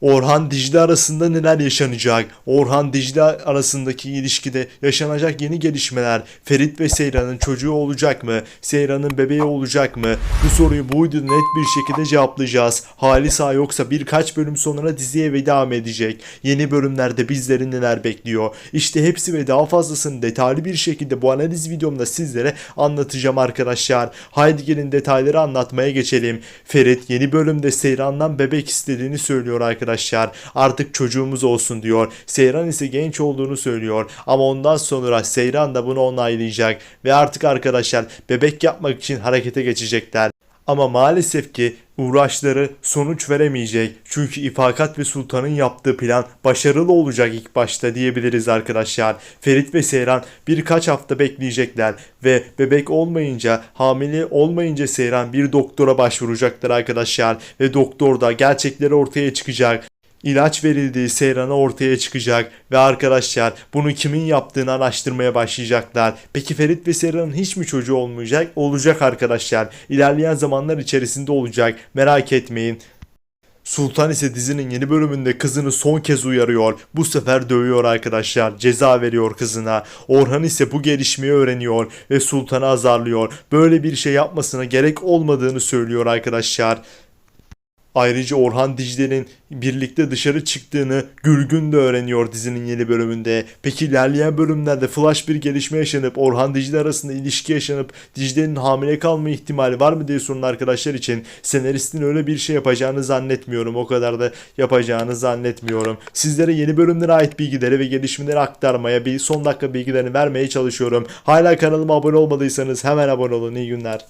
Orhan Dicle arasında neler yaşanacak? Orhan Dicle arasındaki ilişkide yaşanacak yeni gelişmeler. Ferit ve Seyran'ın çocuğu olacak mı? Seyran'ın bebeği olacak mı? Bu soruyu bu videoda net bir şekilde cevaplayacağız. Halisa yoksa birkaç bölüm sonra diziye veda mı edecek? Yeni bölümlerde bizleri neler bekliyor? İşte hepsi ve daha fazlasını detaylı bir şekilde bu analiz videomda sizlere anlatacağım arkadaşlar. Haydi gelin detayları anlatmaya geçelim. Ferit yeni bölümde Seyran'dan bebek istediğini söylüyor arkadaşlar. Artık çocuğumuz olsun diyor. Seyran ise genç olduğunu söylüyor. Ama ondan sonra Seyran da bunu onaylayacak. Ve artık arkadaşlar bebek yapmak için harekete geçecekler. Ama maalesef ki uğraşları sonuç veremeyecek. Çünkü İfakat ve Sultan'ın yaptığı plan başarılı olacak ilk başta diyebiliriz arkadaşlar. Ferit ve Seyran birkaç hafta bekleyecekler ve bebek olmayınca, hamile olmayınca Seyran bir doktora başvuracaklar arkadaşlar ve doktor da gerçekleri ortaya çıkacak. İlaç verildiği Seyran'a ortaya çıkacak ve arkadaşlar bunu kimin yaptığını araştırmaya başlayacaklar. Peki Ferit ve Seyran'ın hiç mi çocuğu olmayacak? Olacak arkadaşlar. İlerleyen zamanlar içerisinde olacak. Merak etmeyin. Sultan ise dizinin yeni bölümünde kızını son kez uyarıyor. Bu sefer dövüyor arkadaşlar. Ceza veriyor kızına. Orhan ise bu gelişmeyi öğreniyor ve Sultan'ı azarlıyor. Böyle bir şey yapmasına gerek olmadığını söylüyor arkadaşlar. Ayrıca Orhan Dicle'nin birlikte dışarı çıktığını Gülgün de öğreniyor dizinin yeni bölümünde. Peki ilerleyen bölümlerde flash bir gelişme yaşanıp Orhan Dicle arasında ilişki yaşanıp Dicle'nin hamile kalma ihtimali var mı diye sorun arkadaşlar için senaristin öyle bir şey yapacağını zannetmiyorum. O kadar da yapacağını zannetmiyorum. Sizlere yeni bölümlere ait bilgileri ve gelişmeleri aktarmaya bir son dakika bilgilerini vermeye çalışıyorum. Hala kanalıma abone olmadıysanız hemen abone olun. İyi günler.